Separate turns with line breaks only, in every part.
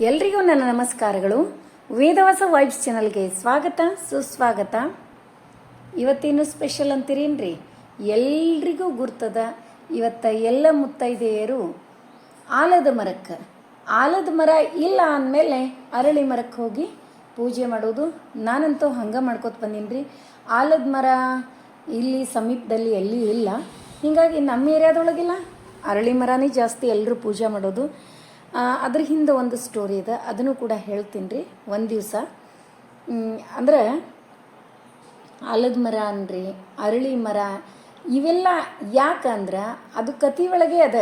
ಎಲ್ರಿಗೂ ನನ್ನ ನಮಸ್ಕಾರಗಳು. ವೇದವಾಸ ವೈಬ್ಸ್ ಚಾನಲ್ಗೆ ಸ್ವಾಗತ, ಸುಸ್ವಾಗತ. ಇವತ್ತೇನು ಸ್ಪೆಷಲ್ ಅಂತೀರೇನ್ರಿ? ಎಲ್ರಿಗೂ ಗುರ್ತದ ಇವತ್ತ ಎಲ್ಲ ಮುತ್ತೈದೆಯರು ಆಲದ ಮರಕ್ಕೆ. ಆಲದ ಮರ ಇಲ್ಲ ಅಂದಮೇಲೆ ಅರಳಿ ಮರಕ್ಕೆ ಹೋಗಿ ಪೂಜೆ ಮಾಡೋದು. ನಾನಂತೂ ಹಂಗೆ ಮಾಡ್ಕೊತ ಬಂದೀನಿ ಆಲದ ಮರ ಇಲ್ಲಿ ಸಮೀಪದಲ್ಲಿ ಎಲ್ಲಿ ಇಲ್ಲ. ಹೀಗಾಗಿ ನಮ್ಮ ಏರಿಯಾದೊಳಗಿಲ್ಲ ಅರಳಿ ಮರನೇ ಜಾಸ್ತಿ ಎಲ್ಲರೂ ಪೂಜೆ ಮಾಡೋದು. ಅದ್ರ ಹಿಂದೆ ಒಂದು ಸ್ಟೋರಿ ಇದೆ. ಅದನ್ನು ಕೂಡ ಹೇಳ್ತೀನಿ ರೀ ಒಂದು ದಿವಸ. ಅಂದ್ರೆ ಆಲದ ಮರ ಅನ್ರಿ ಅರಳಿ ಮರ ಇವೆಲ್ಲ ಯಾಕಂದ್ರೆ ಅದು ಕತಿ ಒಳಗೆ ಅದ.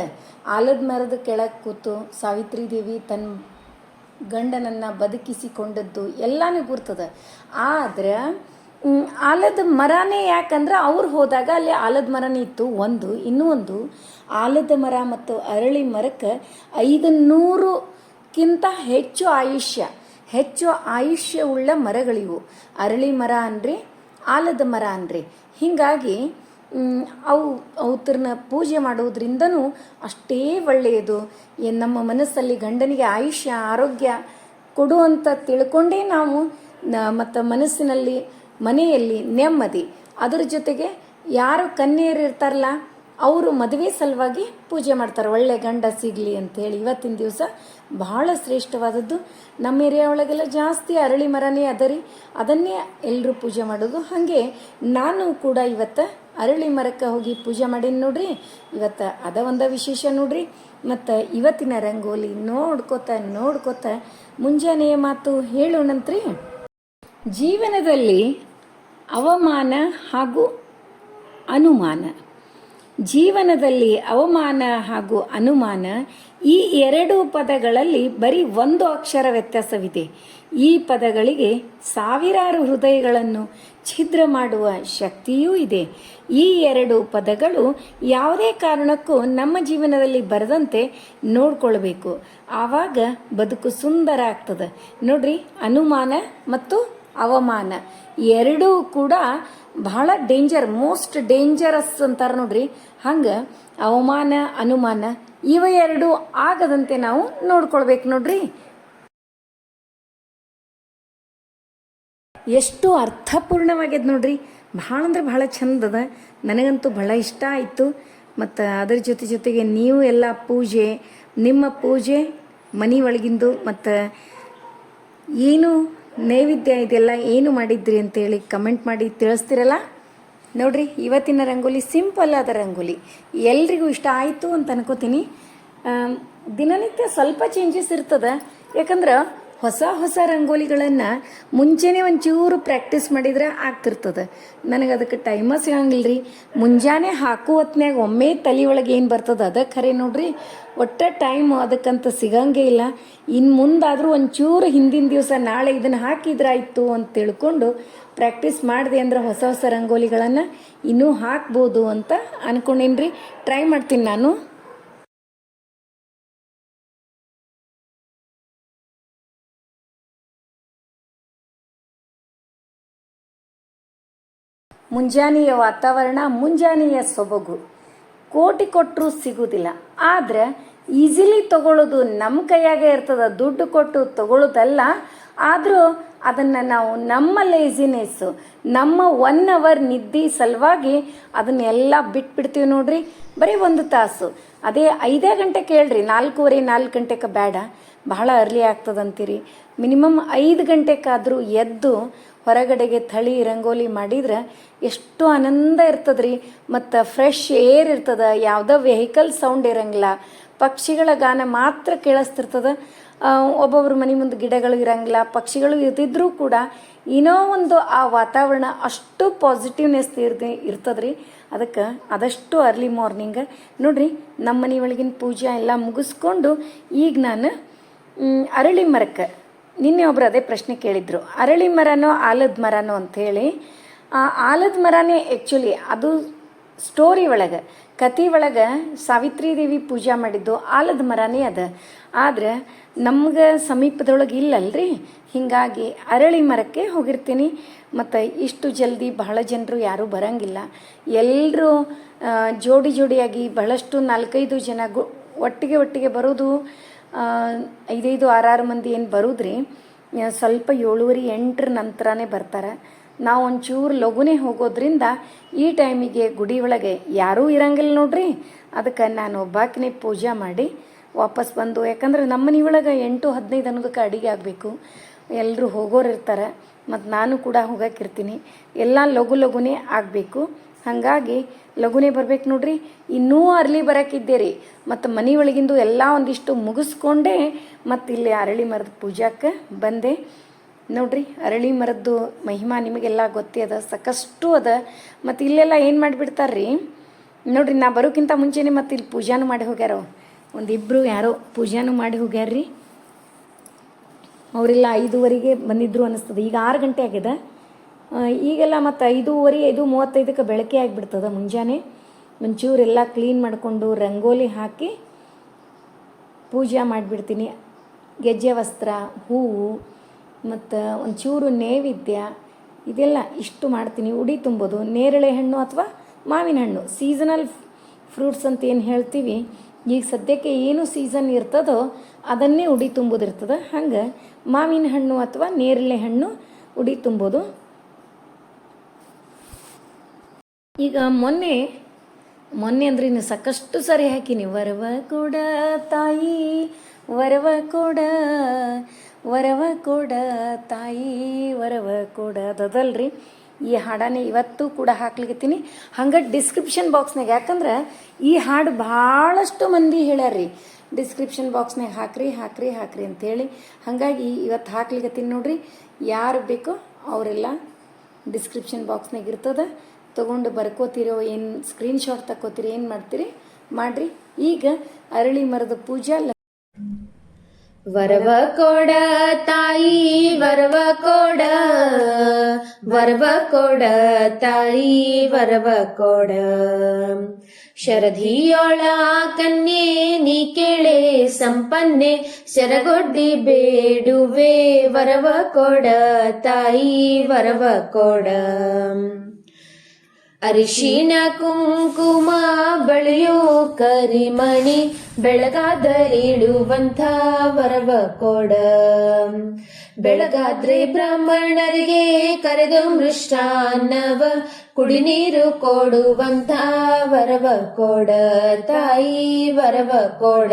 ಆಲದ ಮರದ ಕೆಳಗೆ ಕೂತು ಸಾವಿತ್ರಿ ದೇವಿ ತನ್ನ ಗಂಡನನ್ನು ಬದುಕಿಸಿಕೊಂಡದ್ದು ಎಲ್ಲಾನು ಗುರ್ತದೆ. ಆದ್ರೆ ಆಲದ ಮರನೇ ಯಾಕಂದ್ರೆ ಅವ್ರು ಹೋದಾಗ ಅಲ್ಲಿ ಆಲದ ಮರನೇ ಇತ್ತು, ಒಂದು, ಇನ್ನೂ ಒಂದು. ಆಲದ ಮರ ಮತ್ತು ಅರಳಿ ಮರಕ್ಕೆ ಐದು ನೂರುಕ್ಕಿಂತ ಹೆಚ್ಚು ಆಯುಷ್ಯ ಹೆಚ್ಚು ಆಯುಷ್ಯ ಉಳ್ಳ ಮರಗಳಿವು. ಅರಳಿ ಮರ ಅನ್ರಿ, ಆಲದ ಮರ ಅನ್ರಿ. ಹೀಗಾಗಿ ಅವು ಅವತ್ರನ್ನ ಪೂಜೆ ಮಾಡೋದ್ರಿಂದನೂ ಅಷ್ಟೇ ಒಳ್ಳೆಯದು. ನಮ್ಮ ಮನಸ್ಸಲ್ಲಿ ಗಂಡನಿಗೆ ಆಯುಷ್ಯ, ಆರೋಗ್ಯ ಕೊಡು ಅಂತ ತಿಳ್ಕೊಂಡೇ ನಾವು ಮತ್ತು ಮನಸ್ಸಿನಲ್ಲಿ ಮನೆಯಲ್ಲಿ ನೆಮ್ಮದಿ. ಅದರ ಜೊತೆಗೆ ಯಾರು ಕನ್ಯೆಯರು ಇರ್ತಾರಲ್ಲ, ಅವರು ಮದುವೆ ಸಲುವಾಗಿ ಪೂಜೆ ಮಾಡ್ತಾರೆ. ಒಳ್ಳೆ ಗಂಡ ಸಿಗಲಿ ಅಂತೇಳಿ ಇವತ್ತಿನ ದಿವಸ ಬಹಳ ಶ್ರೇಷ್ಠವಾದದ್ದು. ನಮ್ಮ ಏರಿಯಾ ಒಳಗೆಲ್ಲ ಜಾಸ್ತಿ ಅರಳಿ ಮರನೇ ಅದ ರೀ ಅದನ್ನೇ ಎಲ್ಲರೂ ಪೂಜೆ ಮಾಡೋದು ಹಾಗೆ. ನಾನು ಕೂಡ ಇವತ್ತು ಅರಳಿ ಮರಕ್ಕೆ ಹೋಗಿ ಪೂಜೆ ಮಾಡೀನಿ ನೋಡ್ರಿ. ಇವತ್ತು ಅದ ಒಂದು ವಿಶೇಷ ನೋಡ್ರಿ. ಮತ್ತು ಇವತ್ತಿನ ರಂಗೋಲಿ ನೋಡ್ಕೋತ ನೋಡ್ಕೋತ ಮುಂಜಾನೆಯ ಮಾತು ಹೇಳೋಣಂತ್ರಿ. ಜೀವನದಲ್ಲಿ ಅವಮಾನ ಹಾಗೂ ಅನುಮಾನ. ಜೀವನದಲ್ಲಿ ಅವಮಾನ ಹಾಗೂ ಅನುಮಾನ ಈ ಎರಡು ಪದಗಳಲ್ಲಿ ಬರೀ ಒಂದು ಅಕ್ಷರ ವ್ಯತ್ಯಾಸವಿದೆ. ಈ ಪದಗಳಿಗೆ ಸಾವಿರಾರು ಹೃದಯಗಳನ್ನು ಛಿದ್ರ ಮಾಡುವ ಶಕ್ತಿಯೂ ಇದೆ. ಈ ಎರಡು ಪದಗಳು ಯಾವುದೇ ಕಾರಣಕ್ಕೂ ನಮ್ಮ ಜೀವನದಲ್ಲಿ ಬರದಂತೆ ನೋಡ್ಕೊಳ್ಬೇಕು. ಆವಾಗ ಬದುಕು ಸುಂದರ ಆಗ್ತದೆ. ನೋಡ್ರಿ, ಅನುಮಾನ ಮತ್ತು ಅವಮಾನ. ಎರಡೂ ಕೂಡ ಬಹಳ ಡೇಂಜರ್ ಮೋಸ್ಟ್ ಡೇಂಜರಸ್ ಅಂತಾರೆ ನೋಡ್ರಿ. ಹಂಗೆ ಅವಮಾನ, ಅನುಮಾನ ಇವ ಎರಡು ಆಗದಂತೆ ನಾವು ನೋಡ್ಕೊಳ್ಬೇಕು ನೋಡ್ರಿ. ಎಷ್ಟು ಅರ್ಥಪೂರ್ಣವಾಗ್ಯದ ನೋಡ್ರಿ. ಭಾಳ ಅಂದ್ರೆ ಭಾಳ ಚಂದ ಅದ. ನನಗಂತೂ ಭಾಳ ಇಷ್ಟ ಆಯಿತು. ಮತ್ತು ಅದರ ಜೊತೆ ಜೊತೆಗೆ ನೀವು ಎಲ್ಲ ಪೂಜೆ, ನಿಮ್ಮ ಪೂಜೆ ಮನೆ ಒಳಗಿಂದು ಮತ್ತು ಏನು ನೈವೇದ್ಯ ಇದೆಲ್ಲ ಏನು ಮಾಡಿದ್ರಿ ಅಂತೇಳಿ ಕಮೆಂಟ್ ಮಾಡಿ ತಿಳಿಸ್ತಿರಲ್ಲ? ನೋಡ್ರಿ, ಇವತ್ತಿನ ರಂಗೋಲಿ ಸಿಂಪಲ್ ಆದ ರಂಗೋಲಿ. ಎಲ್ರಿಗೂ ಇಷ್ಟ ಆಯಿತು ಅಂತ ಅನ್ಕೋತೀನಿ. ದಿನನಿತ್ಯ ಸ್ವಲ್ಪ ಚೇಂಜಸ್ ಇರ್ತದ. ಯಾಕಂದ್ರೆ ಹೊಸ ಹೊಸ ರಂಗೋಲಿಗಳನ್ನು ಮುಂಚೆನೆ ಒಂಚೂರು ಪ್ರಾಕ್ಟೀಸ್ ಮಾಡಿದ್ರೆ ಆಗ್ತಿರ್ತದೆ. ನನಗೆ ಅದಕ್ಕೆ ಟೈಮ ಸಿಗಂಗಿಲ್ಲ ರೀ ಮುಂಜಾನೆ ಹಾಕೋ ಹೊತ್ನ್ಯಾಗ ಒಮ್ಮೆ ತಲೆ ಒಳಗೆ ಏನು ಬರ್ತದೆ ಅದ ಖರೆ ನೋಡ್ರಿ. ಒಟ್ಟ ಟೈಮ್ ಅದಕ್ಕಂತ ಸಿಗಂಗೇ ಇಲ್ಲ. ಇನ್ನು ಮುಂದಾದರೂ ಒಂಚೂರು ಹಿಂದಿನ ದಿವಸ ನಾಳೆ ಇದನ್ನು ಹಾಕಿದ್ರಾಯ್ತು ಅಂತ ತಿಳ್ಕೊಂಡು ಪ್ರಾಕ್ಟೀಸ್ ಮಾಡಿದೆ ಅಂದ್ರೆ ಹೊಸ ಹೊಸ ರಂಗೋಲಿಗಳನ್ನು ಇನ್ನೂ ಹಾಕ್ಬೋದು ಅಂತ ಅನ್ಕೊಂಡೇನ್ರಿ. ಟ್ರೈ ಮಾಡ್ತೀನಿ ನಾನು. ಮುಂಜಾನೆಯ ವಾತಾವರಣ, ಮುಂಜಾನೆಯ ಸೊಬಗು. ಕೋಟಿ ಕೊಟ್ಟರು ಸಿಗುವುದಿಲ್ಲ ಆದ್ರೆ ಈಸಿಲಿ ತಗೊಳ್ಳೋದು ನಮ್ಮ ಕೈಯಾಗೆ ಇರ್ತದ, ದುಡ್ಡು ಕೊಟ್ಟು ತಗೊಳ್ಳೋದಲ್ಲ. ಆದರೂ ಅದನ್ನು ನಾವು ನಮ್ಮ ಲೇಸಿನೆಸ್ಸು ನಮ್ಮ ಒನ್ ಅವರ್ ನಿದ್ದೆ ಸಲುವಾಗಿ ಅದನ್ನೆಲ್ಲ ಬಿಟ್ಬಿಡ್ತೀವಿ ನೋಡ್ರಿ. ಬರೀ ಒಂದು ತಾಸು. ಅದೇ ಐದೇ ಗಂಟೆ ಕೇಳ್ರಿ ನಾಲ್ಕೂವರೆ ನಾಲ್ಕು ಗಂಟೆಗೆ ಬೇಡ. ಬಹಳ ಅರ್ಲಿ ಆಗ್ತದಂತೀರಿ. ಮಿನಿಮಮ್ ಐದು ಗಂಟೆಗಾದರೂ ಎದ್ದು ಹೊರಗಡೆಗೆ ಥಳಿ ರಂಗೋಲಿ ಮಾಡಿದ್ರೆ ಎಷ್ಟು ಆನಂದ ಇರ್ತದ್ರಿ. ಮತ್ತು ಫ್ರೆಶ್ ಏರ್ ಇರ್ತದ. ಯಾವುದೋ ವೆಹಿಕಲ್ ಸೌಂಡ್ ಇರಂಗಿಲ್ಲ. ಪಕ್ಷಿಗಳ ಗಾನ ಮಾತ್ರ ಕೇಳಿಸ್ತಿರ್ತದ. ಒಬ್ಬೊಬ್ರ ಮನೆ ಮುಂದೆ ಗಿಡಗಳು ಇರಂಗಿಲ್ಲ. ಪಕ್ಷಿಗಳು ಇರ್ತಿದ್ರೂ ಕೂಡ ಏನೋ ಒಂದು ಆ ವಾತಾವರಣ ಅಷ್ಟು ಪಾಸಿಟಿವ್ನೆಸ್ ಇರ್ದೆ, ಇರ್ತದ್ರಿ. ಅದಕ್ಕೆ ಆದಷ್ಟು ಅರ್ಲಿ ಮಾರ್ನಿಂಗ್ ನೋಡ್ರಿ ನಮ್ಮ ಮನೆ ಒಳಗಿನ ಪೂಜೆ ಎಲ್ಲ ಮುಗಿಸ್ಕೊಂಡು ಈಗ ನಾನು ಅರಳಿ ಮರಕ್ಕೆ ನಿನ್ನೆ ಒಬ್ರು ಅದೇ ಪ್ರಶ್ನೆ ಕೇಳಿದ್ರು. ಅರಳಿ ಮರನೋ, ಆಲದ ಮರನೋ ಆ ಆಲದ ಮರನೇ ಆ್ಯಕ್ಚುಲಿ ಅದು ಸ್ಟೋರಿ ಒಳಗೆ ಕತೆ ಒಳಗೆ ಸಾವಿತ್ರಿ ದೇವಿ ಪೂಜೆ ಮಾಡಿದ್ದು ಆಲದ ಮರನೇ ಅದ. ಆದ್ರೆ ನಮ್ಗೆ ಸಮೀಪದೊಳಗೆ ಇಲ್ಲಲ್ರಿ? ಹೀಗಾಗಿ ಅರಳಿ ಮರಕ್ಕೆ ಹೋಗಿರ್ತೀನಿ. ಮತ್ತು ಇಷ್ಟು ಜಲ್ದಿ ಬಹಳ ಜನರು ಯಾರೂ ಬರಂಗಿಲ್ಲ. ಎಲ್ಲರೂ ಜೋಡಿ ಜೋಡಿಯಾಗಿ ಬಹಳಷ್ಟು ನಾಲ್ಕೈದು ಜನ ಗು ಒಟ್ಟಿಗೆ ಒಟ್ಟಿಗೆ ಬರೋದು ಐದೈದು, ಆರಾರು ಮಂದಿ ಏನು ಬರುದ್ರಿ ಸ್ವಲ್ಪ ಏಳುವರಿ, ಎಂಟರ ನಂತರನೇ ಬರ್ತಾರೆ. ನಾವು ಒಂಚೂರು ಲಘುನೇ ಹೋಗೋದ್ರಿಂದ ಈ ಟೈಮಿಗೆ ಗುಡಿ ಒಳಗೆ ಯಾರೂ ಇರಂಗಿಲ್ಲ ನೋಡ್ರಿ. ಅದಕ್ಕೆ ನಾನು ಒಬ್ಬಾಕಿನೇ ಪೂಜೆ ಮಾಡಿ ವಾಪಸ್ ಬಂದು, ಯಾಕಂದ್ರೆ ನಮ್ಮ ಮನೆ ಒಳಗೆ ಎಂಟು, ಹದಿನೈದು ಅನ್ನೋದಕ್ಕೆ ಅಡಿಗೆ ಆಗಬೇಕು. ಎಲ್ಲರೂ ಹೋಗೋರು ಇರ್ತಾರೆ ಮತ್ತು ನಾನು ಕೂಡ ಹೋಗಕ್ಕಿರ್ತೀನಿ ಎಲ್ಲ ಲಘು ಲಘುನೇ ಆಗಬೇಕು. ಹಾಗಾಗಿ ಲಘುನೇ ಬರ್ಬೇಕು ನೋಡ್ರಿ. ಇನ್ನೂ ಅರ್ಲಿ ಬರಕಿದ್ದೀರಿ. ಮತ್ತು ಮನೆ ಒಳಗಿಂದು ಎಲ್ಲ ಒಂದಿಷ್ಟು ಮುಗಿಸ್ಕೊಂಡೆ ಮತ್ತು ಇಲ್ಲಿ ಅರಳಿ ಮರದ ಪೂಜಾಕ್ಕೆ ಬಂದೆ. ನೋಡ್ರಿ, ಅರಳಿ ಮರದ್ದು ಮಹಿಮಾ ನಿಮಗೆಲ್ಲ ಗೊತ್ತೇ ಅದ, ಸಾಕಷ್ಟು ಅದ. ಮತ್ತು ಇಲ್ಲೆಲ್ಲ ಏನು ಮಾಡಿಬಿಡ್ತಾರ್ರಿ? ನೋಡ್ರಿ, ನಾ ಬರೋಕ್ಕಿಂತ ಮುಂಚೆನೇ ಮತ್ತು ಇಲ್ಲಿ ಪೂಜಾನು ಮಾಡಿ ಹೋಗ್ಯಾರೋ. ಒಂದಿಬ್ಬರು ಯಾರೋ ಪೂಜಾನು ಮಾಡಿ ಹೋಗ್ಯಾರ್ರಿ. ಅವರೆಲ್ಲ ಐದುವರೆಗೆ ಬಂದಿದ್ರು ಅನ್ನಿಸ್ತದೆ ಈಗ ಆರು ಗಂಟೆ ಆಗಿದೆ. ಈಗೆಲ್ಲ ಮತ್ತು ಐದೂವರೆ ಐದು ಮೂವತ್ತೈದಕ್ಕೆ ಬೆಳಕೆ ಆಗಿಬಿಡ್ತದೆ ಮುಂಜಾನೆ. ಒಂಚೂರೆಲ್ಲ ಕ್ಲೀನ್ ಮಾಡಿಕೊಂಡು ರಂಗೋಲಿ ಹಾಕಿ ಪೂಜೆ ಮಾಡಿಬಿಡ್ತೀನಿ. ಗೆಜ್ಜೆ ವಸ್ತ್ರ, ಹೂವು, ಮತ್ತು ಒಂಚೂರು ನೈವೇದ್ಯ, ಇದೆಲ್ಲ ಇಷ್ಟು ಮಾಡ್ತೀನಿ. ಉಡಿ ತುಂಬೋದು. ನೇರಳೆ ಹಣ್ಣು ಅಥವಾ ಮಾವಿನ ಹಣ್ಣು. ಸೀಸನಲ್ ಫ್ರೂಟ್ಸ್ ಅಂತ ಏನು ಹೇಳ್ತೀವಿ? ಈಗ ಸದ್ಯಕ್ಕೆ ಏನು ಸೀಸನ್ ಇರ್ತದೋ ಅದನ್ನೇ ಉಡಿ ತುಂಬೋದಿರ್ತದೆ ಹಂಗೆ ಮಾವಿನ ಹಣ್ಣು ಅಥವಾ ನೇರಳೆ ಹಣ್ಣು ಉಡಿ ತುಂಬೋದು. ಈಗ ಮೊನ್ನೆ ಮೊನ್ನೆ ಅಂದ್ರೆ ಇನ್ನು ಸಾಕಷ್ಟು ಸರಿ ಹಾಕಿನಿ ವರವ ಕೊಡ ತಾಯಿ, ವರವ ಕೊಡ ವರವ ಕೊಡ ತಾಯಿ, ವರವ ಕೊಡ ಅದಲ್ರಿ ಈ ಹಾಡನೇ ಇವತ್ತು ಕೂಡ ಹಾಕ್ಲಿಕತ್ತೀನಿ. ಹಂಗೆ ಡಿಸ್ಕ್ರಿಪ್ಷನ್ ಬಾಕ್ಸ್ನಾಗ ಯಾಕಂದ್ರೆ ಈ ಹಾಡು ಭಾಳಷ್ಟು ಮಂದಿ ಹೇಳ್ಯಾರ್ರಿ. ಡಿಸ್ಕ್ರಿಪ್ಷನ್ ಬಾಕ್ಸ್ನಾಗ ಹಾಕ್ರಿ ಹಾಕ್ರಿ ಹಾಕ್ರಿ ಅಂತೇಳಿ. ಹಾಗಾಗಿ ಇವತ್ತು ಹಾಕ್ಲಿಕತ್ತೀನಿ ನೋಡ್ರಿ. ಯಾರು ಬೇಕೋ ಅವರೆಲ್ಲ ಡಿಸ್ಕ್ರಿಪ್ಷನ್ ಬಾಕ್ಸ್ನಾಗ ಇರ್ತದ. ತೊಗೊಂಡು ಬರ್ಕೋತಿರೋ, ಏನು ಸ್ಕ್ರೀನ್ಶಾಟ್ ತಕ್ಕೋತೀರಿ, ಏನು ಮಾಡ್ತೀರಿ? ಮಾಡ್ರಿ. ಈಗ ಅರಳಿ ಮರದ ಪೂಜಾ
ವರವ ಕೊಡ ತಾಯಿ, ವರವ ಕೊಡ. ವರವ ಕೊಡ ತಾಯಿ, ವರವ ಕೊಡ. ಶರಧಿಯೋಳ ಕನ್ಯೆ, ನೀ ಕೇಳೆ ಸಂಪನ್ನೆ. ಶರಗೊಡ್ಡಿ ಬೇಡುವೆ, ವರವ ಕೊಡ ತಾಯಿ, ವರವ ಕೊಡ. ಅರಿಶಿನ ಕುಂಕುಮ ಬಳಿಯೋ ಕರಿಮಣಿ ಬೆಳಗಾದರಿಡುವಂಥ ವರವ ಕೊಡ. ಬೆಳಗಾದ್ರೆ ಬ್ರಾಹ್ಮಣರಿಗೆ ಕರೆದು ಮೃಷ್ಟಾನ್ನವ ಕುಡಿ ನೀರು ಕೊಡುವಂಥ ವರವ ಕೊಡ. ತಾಯಿ ವರವ ಕೊಡ.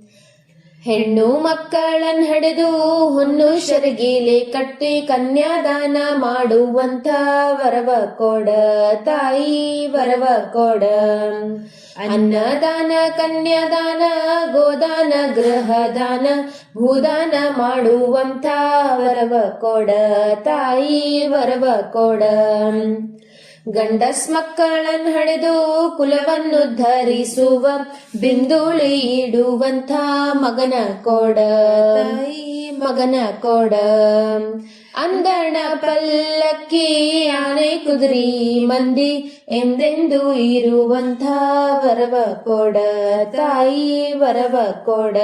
ಹೆಣ್ಣು ಮಕ್ಕಳನ್ ಹಡೆದು ಹೊನ್ನು ಶರಗೀಲೆ ಕಟ್ಟಿ ಕನ್ಯಾದಾನ ಮಾಡುವಂತ ವರವ ಕೊಡ ತಾಯಿ ವರವ ಕೊಡ. ಅನ್ನದಾನ, ಕನ್ಯಾದಾನ, ಗೋದಾನ, ಗೃಹದಾನ, ಭೂದಾನ ಮಾಡುವಂತ ವರವ ಕೊಡ ತಾಯಿ ವರವ ಕೊಡ. ಗಂಡಸ್ ಮಕ್ಕಳನ್ ಹಡೆದು ಕುಲವನ್ನು ಧರಿಸುವ ಬಿಂದುಳಿ ಇಡುವಂಥ ಮಗನ ಕೊಡ ಮಗನ ಕೊಡ. ಅಂದಣ ಪಲ್ಲಕ್ಕಿ ಆನೆ ಕುದುರಿ ಮಂದಿ ಎಂದೆಂದು ಇರುವಂಥ ವರವ ಕೊಡ ತಾಯಿ ವರವ ಕೊಡ.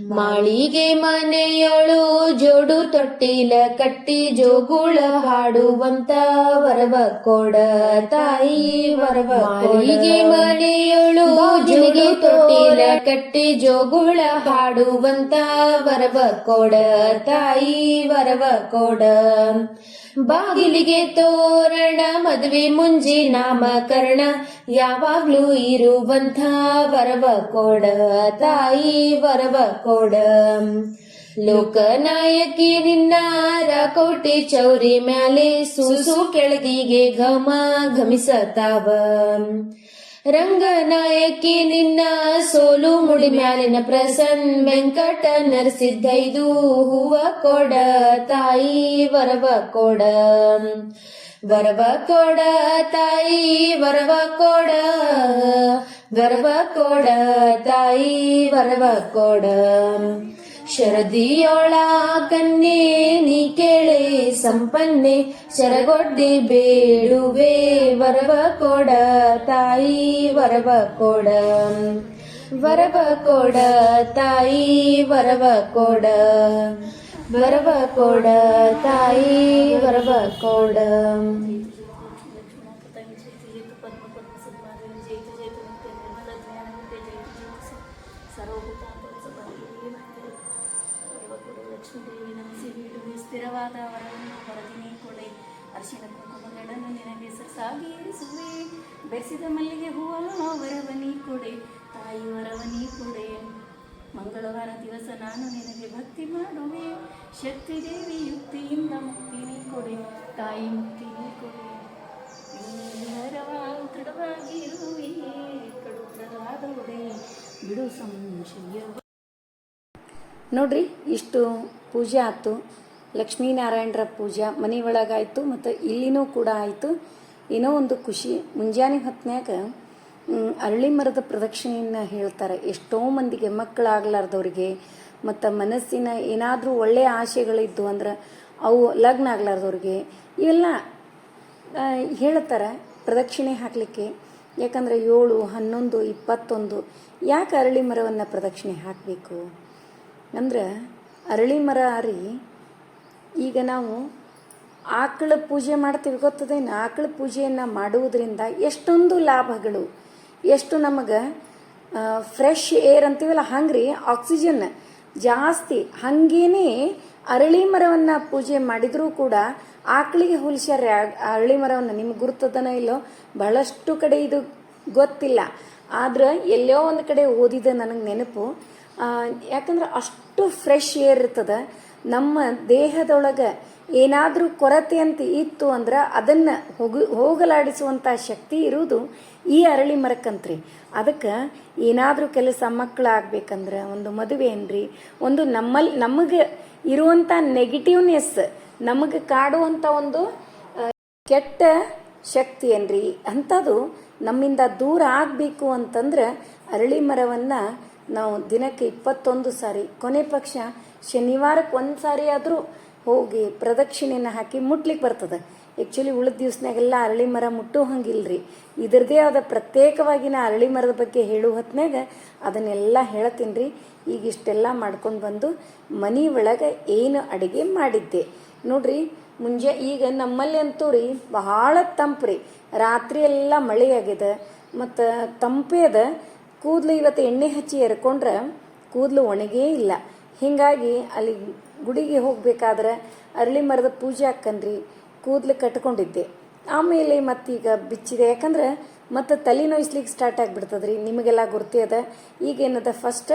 ಮಾಳಿಗೆ ಮನೆಯೊಳು ಜೋಡು ತೊಟ್ಟಿಲ ಕಟ್ಟಿ ಜೋಗುಳ ಹಾಡುವಂತ ವರವ ಕೊಡ ತಾಯಿ ವರವ ಮಾಳಿಗೆ ಮನೆಯೊಳು ಜೋಡು ತೊಟ್ಟಿಲ ಕಟ್ಟಿ ಜೋಗುಳ ಹಾಡುವಂತ ವರವ ಕೊಡ ತಾಯಿ ವರವ ಕೊಡ. ಬಾಗಿಲಿಗೆ ತೋರಣ, ಮದುವೆ ಮುಂಜಿ ನಾಮಕರಣ ಯಾವಾಗ್ಲೂ ಇರುವಂಥ ವರವ ಕೊಡ, ತಾಯಿ ವರವ ಕೊಡ. ಲೋಕನಾಯಕಿ ನಿನ್ನ ರಾಕೋಟಿ ಚೌರಿ ಮ್ಯಾಲೆ ಸೂಸು ಕೆಳಗಿಗೆ ಘಮ ಘಮಿಸತಾವ. ರಂಗನಾಯಕಿ ನಿನ್ನ ಸೋಲು ಮುಡಿ ಮ್ಯಾಲಿನ ಪ್ರಸನ್ ವೆಂಕಟ ನರಸಿದ್ದೈದು ಹೂವ ಕೊಡ ತಾಯಿ, ವರವ ಕೊಡ. ವರವ ಕೊಡ ತಾಯಿ, ವರವ ಕೊಡ. ವರವ ಕೊಡ ತಾಯಿ, ವರವ ಕೊಡ. ಶರದಿಯೋಳ ಕನ್ನೆ ನೀ ಕೇಳೆ ಸಂಪನ್ನೆ ಶರಗೊಡ್ಡಿ ಬೇಡುವೆ ವರವ ಕೊಡ ತಾಯಿ ವರವ ಕೊಡ. ವರವ ಕೊಡ ತಾಯಿ ವರವ ಕೊಡ. ವರವ ಕೊಡ ತಾಯಿ ವರವ ಕೊಡ.
ಸ್ಥಿರವಾದ ವರವನ್ನು ವರದಿನಿ ಕೊಡೆ ಅರಿಶಿನ ಕುಂಕುಮಗಳನ್ನು ನಿನಗೆ ಸಾಗಿರಿಸುವೆ ಬೆಸಿದ ಮಲ್ಲಿಗೆ ಹೂವನು ವರವನಿ ಕೊಡೆ, ತಾಯಿ ವರವನಿ ಕೊಡೆ. ಮಂಗಳವಾರ ದಿವಸ ನಾನು ನಿನಗೆ ಭಕ್ತಿ ಮಾಡುವೆ. ಶಕ್ತಿ ದೇವಿ ಯುಕ್ತಿಯಿಂದ ಮುಕ್ತಿ ನೀ ಕೊಡೆ, ತಾಯಿ ಮುಕ್ತಿ ನೀ ಕೊಡೆ. ಬಿಡು ಸಂಶಯ. ನೋಡ್ರಿ, ಇಷ್ಟು ಪೂಜೆ ಆಯ್ತು. ಲಕ್ಷ್ಮೀನಾರಾಯಣರ ಪೂಜೆ ಮನೆ ಒಳಗಾಯಿತು ಮತ್ತು ಇಲ್ಲಿನೂ ಕೂಡ ಆಯಿತು. ಏನೋ ಒಂದು ಖುಷಿ. ಮುಂಜಾನೆ ಹೊತ್ನ್ಯಾಗ ಮ್, ಅರಳಿ ಮರದ ಪ್ರದಕ್ಷಿಣೆಯನ್ನು ಹೇಳ್ತಾರೆ. ಎಷ್ಟೋ ಮಂದಿಗೆ ಮಕ್ಕಳಾಗ್ಲಾರ್ದವ್ರಿಗೆ ಮತ್ತು ಮನಸ್ಸಿನ ಏನಾದರೂ ಒಳ್ಳೆಯ ಆಸೆಗಳಿದ್ದು ಅಂದ್ರೆ ಅವು ಲಗ್ನ ಆಗ್ಲಾರ್ದವ್ರಿಗೆ ಇವೆಲ್ಲ ಹೇಳ್ತಾರೆ ಪ್ರದಕ್ಷಿಣೆ ಹಾಕಲಿಕ್ಕೆ. ಯಾಕಂದರೆ ಏಳು ಹನ್ನೊಂದು ಇಪ್ಪತ್ತೊಂದು ಯಾಕೆ ಅರಳಿ ಮರವನ್ನು ಪ್ರದಕ್ಷಿಣೆ ಹಾಕಬೇಕು? ಅಂದ್ರೆ ಅರಳಿ ಮರ ರೀ ಈಗ ನಾವು ಆಕಳ ಪೂಜೆ ಮಾಡ್ತೀವಿ, ಗೊತ್ತದೇನು? ಆಕಳ ಪೂಜೆಯನ್ನು ಮಾಡುವುದರಿಂದ ಎಷ್ಟೊಂದು ಲಾಭಗಳು. ಎಷ್ಟು ನಮಗೆ ಫ್ರೆಶ್ ಏರ್ ಅಂತೀವಲ್ಲ ಹಂಗ್ರಿ ಆಕ್ಸಿಜನ್ ಜಾಸ್ತಿ. ಹಾಗೇನೆ ಅರಳಿ ಮರವನ್ನು ಪೂಜೆ ಮಾಡಿದರೂ ಕೂಡ ಆಕಳಿಗೆ ಹೋಲಿಸ್ಯಾರ, ಅರಳಿ ಮರವನ್ನು. ನಿಮ್ಗೆ ಗುರ್ತದನೋ ಇಲ್ಲೋ, ಬಹಳಷ್ಟು ಕಡೆ ಇದು ಗೊತ್ತಿಲ್ಲ. ಆದ್ರೆ ಎಲ್ಲೋ ಒಂದು ಕಡೆ ಓದಿದ ನನಗೆ ನೆನಪು ಯಾಕಂದ್ರೆ ಅಷ್ಟು ಫ್ರೆಶ್ ಏರ್ ಇರ್ತದ. ನಮ್ಮ ದೇಹದೊಳಗೆ ಏನಾದರೂ ಕೊರತೆ ಅಂತ ಇತ್ತು ಅಂದ್ರೆ ಅದನ್ನು ಹೋಗು ಹೋಗಲಾಡಿಸುವಂಥ ಶಕ್ತಿ ಇರುವುದು ಈ ಅರಳಿ ಮರಕ್ಕಂತ್ರಿ ಅದಕ್ಕೆ ಏನಾದರೂ ಕೆಲಸ ಮಕ್ಕಳಾಗಬೇಕಂದ್ರೆ ಒಂದು ಮದುವೆ ಏನ್ರಿ? ಒಂದು ನಮ್ಮಲ್ಲಿ ನಮಗೆ ಇರುವಂಥ ನೆಗೆಟಿವ್ನೆಸ್ ನಮಗೆ ಕಾಡುವಂಥ ಒಂದು ಕೆಟ್ಟ ಶಕ್ತಿ ಏನ್ರಿ? ಅಂಥದ್ದು ನಮ್ಮಿಂದ ದೂರ ಆಗಬೇಕು ಅಂತಂದ್ರೆ ಅರಳಿ ಮರವನ್ನು ನಾವು ದಿನಕ್ಕೆ ಇಪ್ಪತ್ತೊಂದು ಸಾರಿ, ಕೊನೆ ಪಕ್ಷ ಶನಿವಾರಕ್ಕೆ ಒಂದು ಸಾರಿ ಆದರೂ ಹೋಗಿ ಪ್ರದಕ್ಷಿಣೆನ ಹಾಕಿ ಮುಟ್ಲಿಕ್ಕೆ ಬರ್ತದೆ. ಆ್ಯಕ್ಚುಲಿ ಉಳಿದ ದಿವ್ಸನಾಗೆಲ್ಲ ಅರಳಿ ಮರ ಮುಟ್ಟೋ ಹಂಗಿಲ್ರಿ ಇದರದೇ ಆದ ಪ್ರತ್ಯೇಕವಾಗಿ ನಾ ಅರಳಿ ಮರದ ಬಗ್ಗೆ ಹೇಳುವ ಹೊತ್ನಾಗ ಅದನ್ನೆಲ್ಲ ಹೇಳ್ತೀನಿ ರೀ ಈಗ ಇಷ್ಟೆಲ್ಲ ಮಾಡ್ಕೊಂಡು ಬಂದು ಮನೆ ಒಳಗೆ ಏನು ಅಡುಗೆ ಮಾಡಿದ್ದೆ. ನೋಡ್ರಿ, ಮುಂಜೆ ಈಗ ನಮ್ಮಲ್ಲಿ ಅಂತೂ ರೀ ಬಹಳ ತಂಪು ರೀ ರಾತ್ರಿ ಎಲ್ಲ ಮಳೆ ಆಗಿದೆ. ಮತ್ತು ತಂಪೇ ಅದ. ಕೂದಲು ಇವತ್ತು ಎಣ್ಣೆ ಹಚ್ಚಿ ಎರ್ಕೊಂಡ್ರೆ ಕೂದಲು ಒಣಗೇ ಇಲ್ಲ. ಹೀಗಾಗಿ ಅಲ್ಲಿ ಗುಡಿಗೆ ಹೋಗ್ಬೇಕಾದ್ರೆ ಅರಳಿ ಮರದ ಪೂಜೆ ಹಾಕನ್ರಿ, ಕೂದಲು ಕಟ್ಕೊಂಡಿದ್ದೆ. ಆಮೇಲೆ ಮತ್ತೀಗ ಬಿಚ್ಚಿದೆ. ಯಾಕಂದ್ರೆ ಮತ್ತೆ ತಲೆ ನೋಯಿಸ್ಲಿಕ್ಕೆ ಸ್ಟಾರ್ಟ್ ಆಗಿಬಿಡ್ತದ್ರಿ, ನಿಮಗೆಲ್ಲ ಗುರ್ತಿ ಅದ. ಈಗೇನದ ಫಸ್ಟ್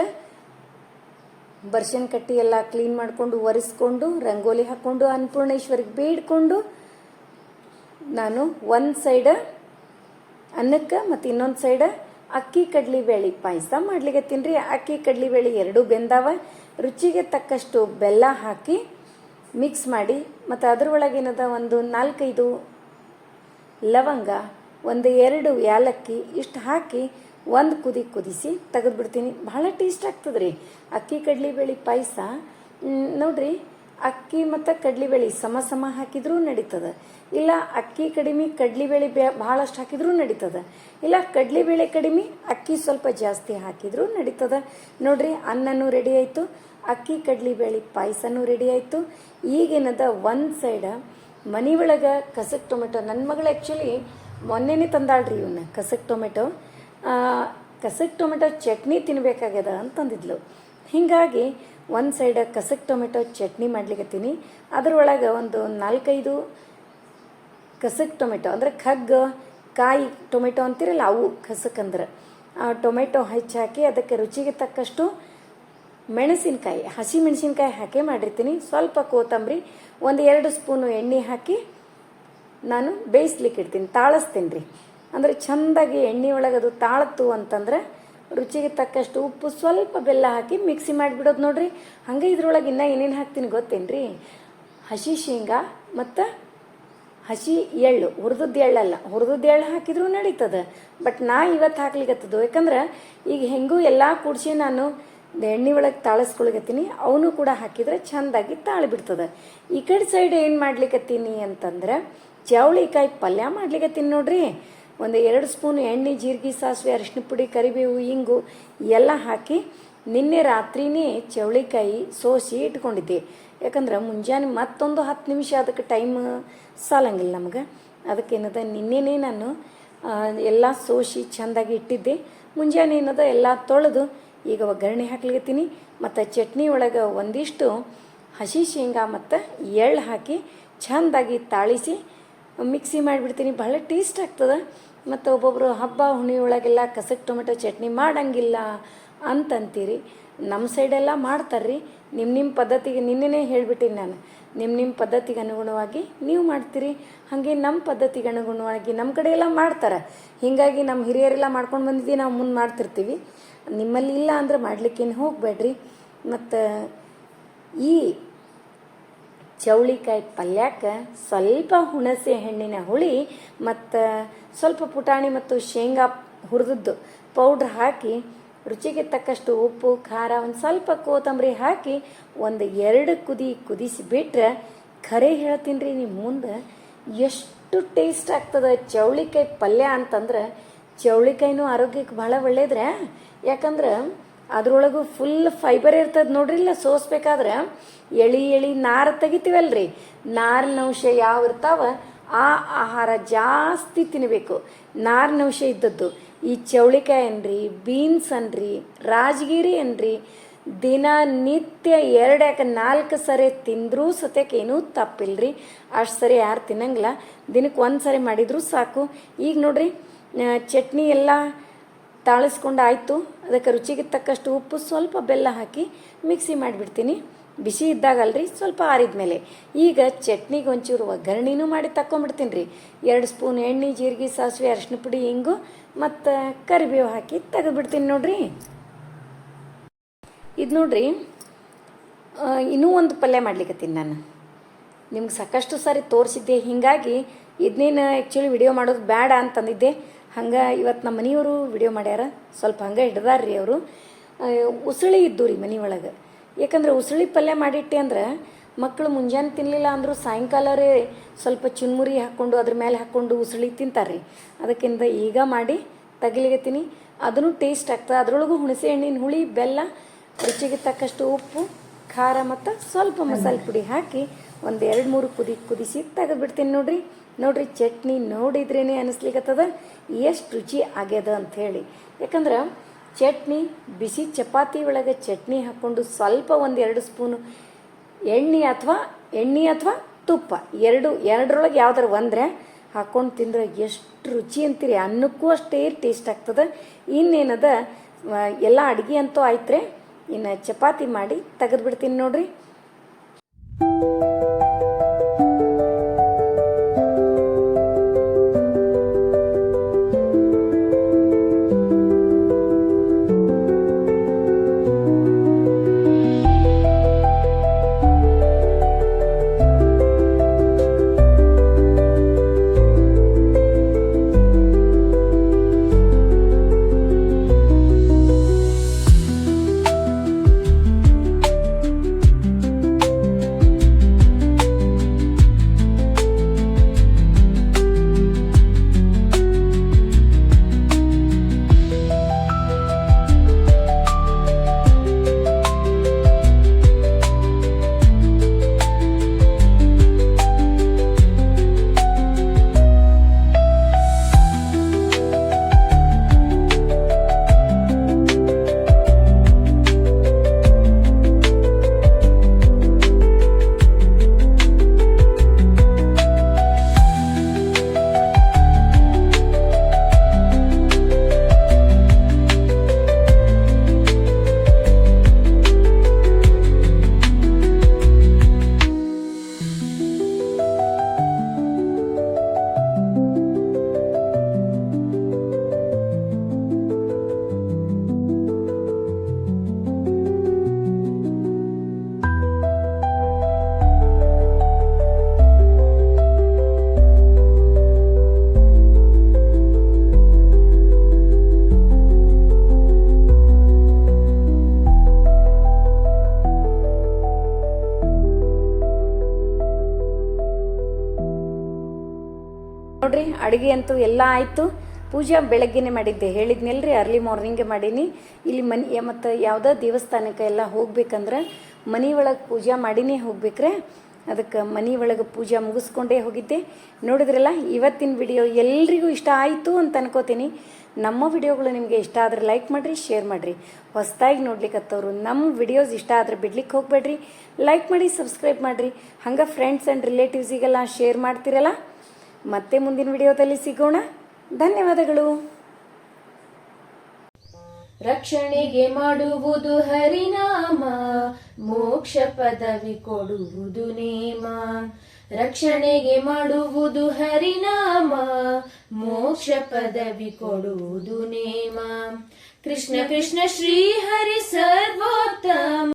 ಬರ್ಷನ್ ಕಟ್ಟಿ ಎಲ್ಲ ಕ್ಲೀನ್ ಮಾಡಿಕೊಂಡು, ಒರೆಸ್ಕೊಂಡು, ರಂಗೋಲಿ ಹಾಕ್ಕೊಂಡು ಅನ್ನಪೂರ್ಣೇಶ್ವರಿಗೆ ಬೇಡ್ಕೊಂಡು ನಾನು ಒಂದು ಸೈಡ್ ಅನ್ನಕ್ಕೆ ಮತ್ತು ಇನ್ನೊಂದು ಸೈಡ್ ಅಕ್ಕಿ ಕಡ್ಲಿ ಬೇಳೆ ಪಾಯಸ ಮಾಡ್ಲಿಕ್ಕೆ ತಿನ್ರಿ ಅಕ್ಕಿ ಕಡ್ಲಿ ಬೇಳೆ ಎರಡೂ ಬೆಂದಾವ. ರುಚಿಗೆ ತಕ್ಕಷ್ಟು ಬೆಲ್ಲ ಹಾಕಿ ಮಿಕ್ಸ್ ಮಾಡಿ, ಮತ್ತು ಅದರೊಳಗಿನದ ಒಂದು ನಾಲ್ಕೈದು ಲವಂಗ, ಒಂದು ಎರಡು ಏಲಕ್ಕಿ ಇಷ್ಟು ಹಾಕಿ ಒಂದು ಕುದಿ ಕುದಿಸಿ ತೆಗೆದ್ಬಿಡ್ತೀನಿ. ಭಾಳ ಟೇಸ್ಟ್ ಆಗ್ತದೆ ಅಕ್ಕಿ ಕಡ್ಲಿಬೇಳೆ ಪಾಯಸ. ನೋಡ್ರಿ ಅಕ್ಕಿ ಮತ್ತು ಕಡ್ಲಿಬೇಳೆ ಸಮ ಸಮ ಹಾಕಿದ್ರೂ ನಡೀತದೆ. ಇಲ್ಲ ಅಕ್ಕಿ ಕಡಿಮೆ ಕಡ್ಲಿಬೇಳೆ ಬೇ ಭಾಳಷ್ಟು ಹಾಕಿದ್ರೂ ನಡೀತದೆ. ಇಲ್ಲ ಕಡ್ಲಿಬೇಳೆ ಕಡಿಮೆ, ಅಕ್ಕಿ ಸ್ವಲ್ಪ ಜಾಸ್ತಿ ಹಾಕಿದ್ರೂ ನಡೀತದೆ. ನೋಡ್ರಿ ಅನ್ನನೂ ರೆಡಿ ಆಯಿತು, ಅಕ್ಕಿ ಕಡ್ಲಿಬೇಳೆ ಪಾಯಸನೂ ರೆಡಿ ಆಯಿತು. ಈಗೇನದ ಒಂದು ಸೈಡ ಮನೆ ಒಳಗೆ ಕಸಕ್ ಟೊಮೆಟೊ ನನ್ನ ಮಗಳು ಆ್ಯಕ್ಚುಲಿ ಮೊನ್ನೆನೇ ತಂದಾಳ್ರಿ ಇವನ್ನ ಕಸಕ್ ಟೊಮೆಟೊ. ಕಸಕ್ ಟೊಮೆಟೊ ಚಟ್ನಿ ತಿನ್ಬೇಕಾಗ್ಯದ ಅಂತಂದಿದ್ಲು. ಹೀಗಾಗಿ ಒಂದು ಸೈಡ್ ಕಸಕ್ ಟೊಮೆಟೊ ಚಟ್ನಿ ಮಾಡ್ಲಿಕ್ಕತ್ತೀನಿ ಅದರೊಳಗೆ ಒಂದು ನಾಲ್ಕೈದು ಕಸಕ್ ಟೊಮೆಟೊ, ಅಂದರೆ ಖಗ್ಗ ಕಾಯಿ ಟೊಮೆಟೊ ಅಂತಿರಲ್ಲ ಅವು ಕಸಕ್ ಅಂದ್ರೆ. ಆ ಟೊಮೆಟೊ ಹೆಚ್ಚಾಕಿ ಅದಕ್ಕೆ ರುಚಿಗೆ ತಕ್ಕಷ್ಟು ಮೆಣಸಿನಕಾಯಿ, ಹಸಿ ಮೆಣಸಿನಕಾಯಿ ಹಾಕಿ ಮಾಡಿರ್ತೀನಿ. ಸ್ವಲ್ಪ ಕೊತ್ತಂಬರಿ, ಒಂದು ಎರಡು ಸ್ಪೂನು ಎಣ್ಣೆ ಹಾಕಿ ನಾನು ಬೇಯಿಸ್ಲಿಕ್ಕೆ ಇಡ್ತೀನಿ. ತಾಳಿಸ್ತೀನಿ ರೀ. ಅಂದರೆ ಚೆಂದಾಗಿ ಎಣ್ಣೆ ಒಳಗೆ ಅದು ತಾಳತ್ತು ಅಂತಂದ್ರೆ ರುಚಿಗೆ ತಕ್ಕಷ್ಟು ಉಪ್ಪು ಸ್ವಲ್ಪ ಬೆಲ್ಲ ಹಾಕಿ ಮಿಕ್ಸಿ ಮಾಡಿಬಿಡೋದು ನೋಡ್ರಿ. ಹಂಗೆ ಇದ್ರೊಳಗೆ ಇನ್ನೂ ಏನೇನು ಹಾಕ್ತೀನಿ ಗೊತ್ತೇನ್ರಿ? ಹಸಿ ಶೇಂಗಾ ಮತ್ತು ಹಸಿ ಎಳ್ಳು. ಹುರಿದದ್ದು ಎಳ್ಳಲ್ಲ ಹುರಿದದ್ದು ಎಳ್ಳು ಹಾಕಿದ್ರೂ ನಡೀತದೆ. ಬಟ್ ನಾ ಇವತ್ತು ಹಾಕ್ಲಿಕ್ಕತ್ತದು ಯಾಕಂದ್ರೆ ಈಗ ಹೆಂಗೂ ಎಲ್ಲ ಕೂಡಿಸಿ ನಾನು ಎಣ್ಣೆ ಒಳಗೆ ತಾಳಿಸ್ಕೊಳಕತ್ತೀನಿ. ಅವನು ಕೂಡ ಹಾಕಿದ್ರೆ ಚೆಂದಾಗಿ ತಾಳಿಬಿಡ್ತದೆ. ಈ ಕಡೆ ಸೈಡ್ ಏನು ಮಾಡ್ಲಿಕ್ಕತ್ತೀನಿ ಅಂತಂದ್ರೆ ಚವಳಿಕಾಯಿ ಪಲ್ಯ ಮಾಡ್ಲಿಕ್ಕತ್ತೀನಿ ನೋಡ್ರಿ. ಒಂದು ಎರಡು ಸ್ಪೂನ್ ಎಣ್ಣೆ, ಜೀರಿಗೆ ಸಾಸಿವೆ ಅರಿಶಿನ ಪುಡಿ, ಕರಿಬೇವು, ಇಂಗು ಎಲ್ಲ ಹಾಕಿ ನಿನ್ನೆ ರಾತ್ರಿನೇ ಚವಳಿಕಾಯಿ ಸೋಸಿ ಇಟ್ಕೊಂಡಿದ್ದೆ. ಯಾಕಂದ್ರೆ ಮುಂಜಾನೆ ಮತ್ತೊಂದು ಹತ್ತು ನಿಮಿಷ ಅದಕ್ಕೆ ಟೈಮ್ ಸಾಲಂಗಿಲ್ಲ ನಮಗೆ. ಅದಕ್ಕೇನದ ನಿನ್ನೆನೇ ನಾನು ಎಲ್ಲ ಸೋಸಿ ಚೆಂದಾಗಿ ಇಟ್ಟಿದ್ದೆ. ಮುಂಜಾನೆ ಏನದ, ಎಲ್ಲ ತೊಳೆದು ಈಗ ಒಗ್ಗರಣೆ ಹಾಕ್ಲಿಕತ್ತೀನಿ. ಮತ್ತು ಚಟ್ನಿ ಒಳಗೆ ಒಂದಿಷ್ಟು ಹಸಿ ಶೇಂಗಾ ಮತ್ತು ಎಳ್ಳು ಹಾಕಿ ಚೆಂದಾಗಿ ತಾಳಿಸಿ ಮಿಕ್ಸಿ ಮಾಡಿಬಿಡ್ತೀನಿ. ಭಾಳ ಟೇಸ್ಟ್ ಆಗ್ತದೆ. ಮತ್ತು ಒಬ್ಬೊಬ್ಬರು ಹಬ್ಬ ಹುಣಿಯೊಳಗೆಲ್ಲ ಕಸಕ್ ಟೊಮೆಟೊ ಚಟ್ನಿ ಮಾಡಂಗಿಲ್ಲ ಅಂತಂತೀರಿ. ನಮ್ಮ ಸೈಡೆಲ್ಲ ಮಾಡ್ತಾರ್ರಿ. ನಿಮ್ಮ ನಿಮ್ಮ ಪದ್ಧತಿಗೆ ನಿನ್ನೆನೇ ಹೇಳಿಬಿಟ್ಟಿನಿ ನಾನು. ನಿಮ್ಮ ನಿಮ್ಮ ಪದ್ಧತಿಗೆ ಅನುಗುಣವಾಗಿ ನೀವು ಮಾಡ್ತೀರಿ. ಹಾಗೆ ನಮ್ಮ ಪದ್ಧತಿಗೆ ಅನುಗುಣವಾಗಿ ನಮ್ಮ ಕಡೆ ಎಲ್ಲ ಮಾಡ್ತಾರೆ. ಹೀಗಾಗಿ ನಮ್ಮ ಹಿರಿಯರೆಲ್ಲ ಮಾಡ್ಕೊಂಡು ಬಂದಿದ್ದೀವಿ ನಾವು ಮುಂದೆ ಮಾಡ್ತಿರ್ತೀವಿ. ನಿಮ್ಮಲ್ಲಿ ಇಲ್ಲ ಅಂದ್ರೆ ಮಾಡಲಿಕ್ಕೇನು ಹೋಗಬೇಡ್ರಿ. ಮತ್ತು ಈ ಚೌಳಿಕಾಯಿ ಪಲ್ಯಕ್ಕೆ ಸ್ವಲ್ಪ ಹುಣಸೆ ಹಣ್ಣಿನ ಹುಳಿ ಮತ್ತು ಸ್ವಲ್ಪ ಪುಟಾಣಿ ಮತ್ತು ಶೇಂಗಾ ಹುರಿದದ್ದು ಪೌಡ್ರ್ ಹಾಕಿ, ರುಚಿಗೆ ತಕ್ಕಷ್ಟು ಉಪ್ಪು, ಖಾರ, ಒಂದು ಸ್ವಲ್ಪ ಕೋತಂಬರಿ ಹಾಕಿ ಒಂದು ಎರಡು ಕುದಿ ಕುದಿಸಿ ಬಿಟ್ರೆ ಖರೆ ಹೇಳ್ತೀನಿ ರೀ ನಿಮ್ಮ ಮುಂದೆ. ಎಷ್ಟು ಟೇಸ್ಟ್ ಆಗ್ತದೆ ಚೌಳಿಕಾಯಿ ಪಲ್ಯ ಅಂತಂದ್ರೆ, ಚೌಳಿಕಾಯಿನೂ ಆರೋಗ್ಯಕ್ಕೆ ಭಾಳ ಒಳ್ಳೇದ್ರೆ? ಯಾಕಂದ್ರೆ ಅದ್ರೊಳಗೂ ಫುಲ್ ಫೈಬರ್ ಇರ್ತದೆ ನೋಡ್ರಿ, ಇಲ್ಲ ಸೋಸ್ಬೇಕಾದ್ರೆ ಎಳಿ ಎಳಿ ನಾರು ತೆಗಿತೀವಲ್ರಿ. ನಾರಿನ ಅಂಶ ಯಾವ ಇರ್ತಾವ, ಆ ಆಹಾರ ಜಾಸ್ತಿ ತಿನ್ನಬೇಕು ನಾರಿನ ಅಂಶ ಇದ್ದದ್ದು. ಈ ಚೌಳಿಕಾಯಿ ಅನ್ರಿ, ಬೀನ್ಸ್ ಅನ್ರಿ, ರಾಜಗಿರಿ ಅನ್ರಿ, ದಿನ ನಿತ್ಯ ಎರಡು ಯಾಕೆ ನಾಲ್ಕು ಸರಿ ತಿಂದರೂ ಸತ್ಯಕ್ಕೆ ಏನೂ ತಪ್ಪಿಲ್ರಿ. ಅಷ್ಟು ಸರಿ ಯಾರು ತಿನ್ನಂಗಿಲ್ಲ. ದಿನಕ್ಕೆ ಒಂದು ಸರಿ ಮಾಡಿದರೂ ಸಾಕು. ಈಗ ನೋಡ್ರಿ ಚಟ್ನಿ ಎಲ್ಲ ತಾಳಿಸ್ಕೊಂಡು ಆಯಿತು ಅದಕ್ಕೆ ರುಚಿಗೆ ತಕ್ಕಷ್ಟು ಉಪ್ಪು, ಸ್ವಲ್ಪ ಬೆಲ್ಲ ಹಾಕಿ ಮಿಕ್ಸಿ ಮಾಡಿಬಿಡ್ತೀನಿ. ಬಿಸಿ ಇದ್ದಾಗಲ್ರಿ, ಸ್ವಲ್ಪ ಆರಿದ ಮೇಲೆ ಈಗ ಚಟ್ನಿಗೆ ಒಂಚೂರು ಒಗ್ಗರಣೆನೂ ಮಾಡಿ ತಕ್ಕೊಂಬಿಡ್ತೀನಿ ರೀ ಎರಡು ಸ್ಪೂನ್ ಎಣ್ಣೆ, ಜೀರಿಗೆ, ಸಾಸಿವೆ ಅರಿಶಿನ ಪುಡಿ ಹಿಂಗು ಮತ್ತು ಕರಿಬೇವು ಹಾಕಿ ತೆಗೆದುಬಿಡ್ತೀನಿ ನೋಡ್ರಿ. ಇದು ನೋಡ್ರಿ ಇನ್ನೂ ಒಂದು ಪಲ್ಯ ಮಾಡ್ಲಿಕ್ಕತ್ತೀನಿ ನಾನು. ನಿಮ್ಗೆ ಸಾಕಷ್ಟು ಸಾರಿ ತೋರಿಸಿದ್ದೆ, ಹೀಗಾಗಿ ಇದನ್ನೇನು ಆ್ಯಕ್ಚುಲಿ ವಿಡಿಯೋ ಮಾಡೋದು ಬೇಡ ಅಂತಂದಿದ್ದೆ. ಹಂಗೆ ಇವತ್ತು ನಮ್ಮ ಮನೆಯವರು ವಿಡಿಯೋ ಮಾಡ್ಯಾರ. ಸ್ವಲ್ಪ ಹಂಗೆ ಹಿಡ್ದಾರ್ರಿ ಅವರು. ಉಸುಳಿ ಇದ್ದು ರೀ ಮನೆ ಒಳಗೆ. ಯಾಕಂದ್ರೆ ಉಸುಳಿ ಪಲ್ಯ ಮಾಡಿಟ್ಟೆ ಅಂದ್ರೆ ಮಕ್ಕಳು ಮುಂಜಾನೆ ತಿನ್ನಲಿಲ್ಲ ಅಂದರೂ ಸಾಯಂಕಾಲರೇ ಸ್ವಲ್ಪ ಚುನ್ಮುರಿ ಹಾಕ್ಕೊಂಡು ಅದ್ರ ಮೇಲೆ ಹಾಕ್ಕೊಂಡು ಉಸುಳಿ ತಿಂತಾರೆ ಅದಕ್ಕಿಂತ ಈಗ ಮಾಡಿ ತಗಿಲಿಗತ್ತೀನಿ ಅದನ್ನು ಟೇಸ್ಟ್ ಆಗ್ತದೆ. ಅದರೊಳಗೂ ಹುಣಸೆ ಹಣ್ಣಿನ ಹುಳಿ, ಬೆಲ್ಲ, ರುಚಿಗೆ ತಕ್ಕಷ್ಟು ಉಪ್ಪು, ಖಾರ ಮತ್ತು ಸ್ವಲ್ಪ ಮಸಾಲೆ ಪುಡಿ ಹಾಕಿ ಒಂದು ಎರಡು ಮೂರು ಕುದಿ ಕುದಿಸಿ ತೆಗೆದ್ಬಿಡ್ತೀನಿ ನೋಡ್ರಿ. ನೋಡ್ರಿ, ಚಟ್ನಿ ನೋಡಿದ್ರೇನೆ ಅನಿಸ್ಲಿಕ್ಕತ್ತದ ಎಷ್ಟು ರುಚಿ ಆಗ್ಯದ ಹೇಳಿ ಯಾಕಂದ್ರೆ, ಚಟ್ನಿ, ಬಿಸಿ ಚಪಾತಿ ಒಳಗೆ ಚಟ್ನಿ ಹಾಕ್ಕೊಂಡು ಸ್ವಲ್ಪ ಒಂದು ಎರಡು ಸ್ಪೂನು ಎಣ್ಣೆ ಅಥವಾ ಎಣ್ಣೆ ಅಥವಾ ತುಪ್ಪ, ಎರಡು, ಎರಡರೊಳಗೆ ಯಾವ್ದಾರು ಒಂದ್ರೆ ಹಾಕ್ಕೊಂಡು ತಿಂದ್ರೆ ಎಷ್ಟು ರುಚಿ ಅಂತೀರಿ. ಅನ್ನಕ್ಕೂ ಅಷ್ಟೇ ಟೇಸ್ಟ್ ಆಗ್ತದೆ. ಇನ್ನೇನದ ಎಲ್ಲ ಅಡುಗೆ ಅಂತೂ ಆಯ್ತ್ರೆ, ಇನ್ನು ಚಪಾತಿ ಮಾಡಿ ತೆಗೆದ್ಬಿಡ್ತೀನಿ ನೋಡ್ರಿ. ಅಡುಗೆ ಅಂತೂ ಎಲ್ಲ ಆಯಿತು. ಪೂಜಾ ಬೆಳಗ್ಗೆನೆ ಮಾಡಿದ್ದೆ. ಹೇಳಿದ್ನಲ್ರಿ ಅರ್ಲಿ ಮಾರ್ನಿಂಗೆ ಮಾಡೀನಿ. ಇಲ್ಲಿ ಮನೆ ಮತ್ತು ಯಾವುದೋ ದೇವಸ್ಥಾನಕ್ಕೆ ಎಲ್ಲ ಹೋಗ್ಬೇಕಂದ್ರೆ ಮನೆ ಒಳಗೆ ಪೂಜಾ ಮಾಡಿನೇ ಹೋಗ್ಬೇಕ್ರೆ. ಅದಕ್ಕೆ ಮನೆ ಒಳಗೆ ಪೂಜಾ ಮುಗಿಸ್ಕೊಂಡೇ ಹೋಗಿದ್ದೆ. ನೋಡಿದ್ರಲ್ಲ, ಇವತ್ತಿನ ವಿಡಿಯೋ ಎಲ್ರಿಗೂ ಇಷ್ಟ ಆಯಿತು ಅಂತ ಅನ್ಕೋತೀನಿ. ನಮ್ಮ ವಿಡಿಯೋಗಳು ನಿಮಗೆ ಇಷ್ಟ ಆದರೆ ಲೈಕ್ ಮಾಡಿರಿ ಶೇರ್ ಮಾಡಿರಿ. ಹೊಸದಾಗಿ ನೋಡ್ಲಿಕ್ಕತ್ತವ್ರು ನಮ್ಮ ವಿಡಿಯೋಸ್ ಇಷ್ಟ ಆದರೆ ಬಿಡ್ಲಿಕ್ಕೆ ಹೋಗಬೇಡ್ರಿ. ಲೈಕ್ ಮಾಡಿ ಸಬ್ಸ್ಕ್ರೈಬ್ ಮಾಡಿರಿ. ಹಂಗೆ ಫ್ರೆಂಡ್ಸ್ ಆ್ಯಂಡ್ ರಿಲೇಟಿವ್ಸಿಗೆಲ್ಲ ಶೇರ್ ಮಾಡ್ತಿರಲ್ಲ? ಮತ್ತೆ ಮುಂದಿನ ವಿಡಿಯೋದಲ್ಲಿ ಸಿಗೋಣ. ಧನ್ಯವಾದಗಳು.
ರಕ್ಷಣೆಗೆ ಮಾಡುವುದು ಹರಿನಾಮ, ಮೋಕ್ಷ ಪದವಿ ಕೊಡುವುದು ನೇಮ. ರಕ್ಷಣೆಗೆ ಮಾಡುವುದು ಹರಿನಾಮ, ಮೋಕ್ಷ ಪದವಿ ಕೊಡುವುದು ನೇಮ. ಕೃಷ್ಣ ಕೃಷ್ಣ ಶ್ರೀ ಹರಿ ಸರ್ವೋತ್ತಮ.